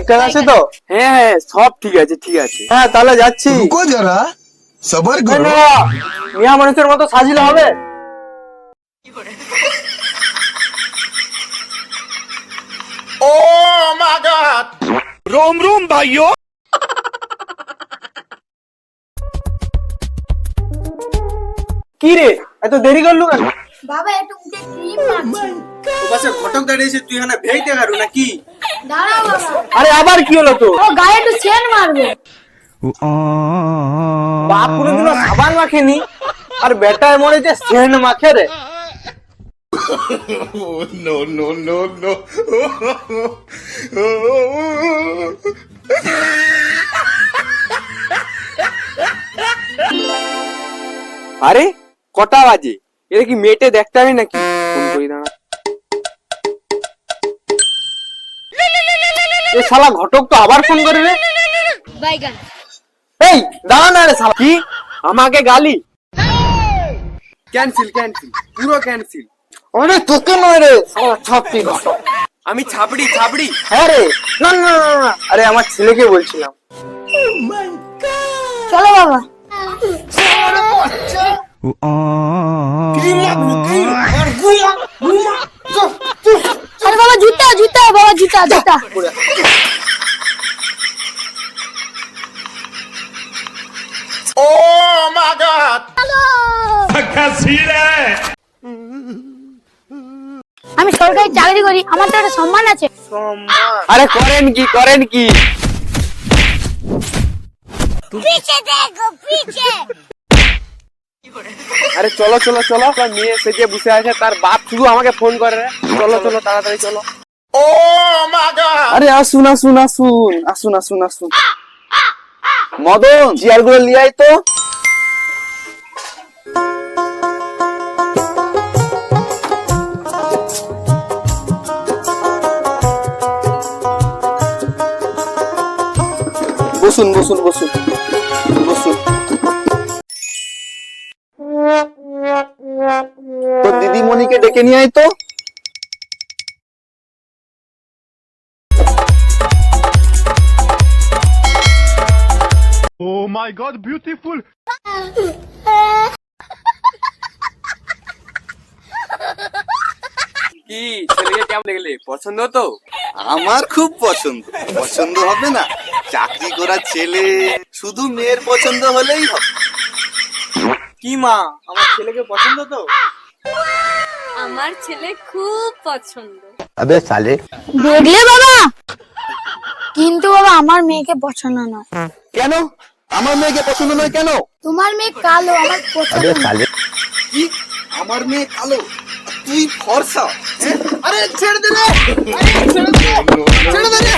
ঠিকঠাক হ্যাঁ, আছে তো? হ্যাঁ হ্যাঁ সব ঠিক আছে ঠিক আছে। হ্যাঁ তাহলে যাচ্ছি। মিয়া মানুষের মতো সাজিলে হবে। ও রোম রোম ভাইও! কি রে এত দেরি করলু কেন? বাবা ক্রিম oh ও দাঁড়িয়েছে তুই হানা ভেইতে গারু নাকি? বাবা। আরে আবার কি হলো তো ও গায়ে একটু সেন মারবে। বাপ মাখেনি আর বেটায় মরেছে চেন মাখে রে। আরে কটা বাজে? এটা কি মেটে দেখতে হবে নাকি? ফোন করি দাঁড়া। এ শালা ঘটক তো আবার ফোন করে রে। বাইগান। এই দাঁড়া না রে শালা। কি? আমাকে গালি। ক্যান্সেল ক্যান্সেল পুরো ক্যান্সেল আরে তোকে নয় রে শালা ছাপটি ঘটক। আমি ছাপড়ি ছাপড়ি। হ্যাঁ রে। না না না, না আরে আমার ছেলেকে বলছিলাম। চলো বাবা। আরে বাবা জুতা জুতা বাবা জুতা জুতা আমি সরকারি চাকরি করি আমার তো একটা সম্মান আছে। আরে করেন কি করেন কি? পিছে দেখো পিছে। আরে চলো চলো চলো। মেয়ে সেজে বসে আছে। তার বাপ শুধু আমাকে ফোন করে চলো চলো তাড়াতাড়ি চলো। ও আরে আসুন আসুন আসুন। আসুন আসুন আসুন। মদন চেয়ারগুলো লিয়ে আয় তো। বসুন বসুন বসুন। দিদিমণিকে ডেকে নিয়ে আয় তো। Oh my god, কি? ছেলেকে কেমন দেখলে? পছন্দ তো আমার খুব পছন্দ। পছন্দ হবে না। চাকরি করা ছেলে শুধু মেয়ের পছন্দ হলেই হবে। কি মা? আমার ছেলেকে পছন্দ তো? আমার ছেলে খুব পছন্দ। দেখলে বাবা? কিন্তু বাবা আমার মেয়েকে পছন্দ নয়। কেন? আমার মেয়েকে পছন্দ নয় কেন? তোমার মেয়ে কালো আমার পছন্দ নয়। কি? আমার মেয়ে কালো? আর তুই ফর্সা হ্যাঁ? আরে ছেড়ে দে রে! ছেড়ে দে রে!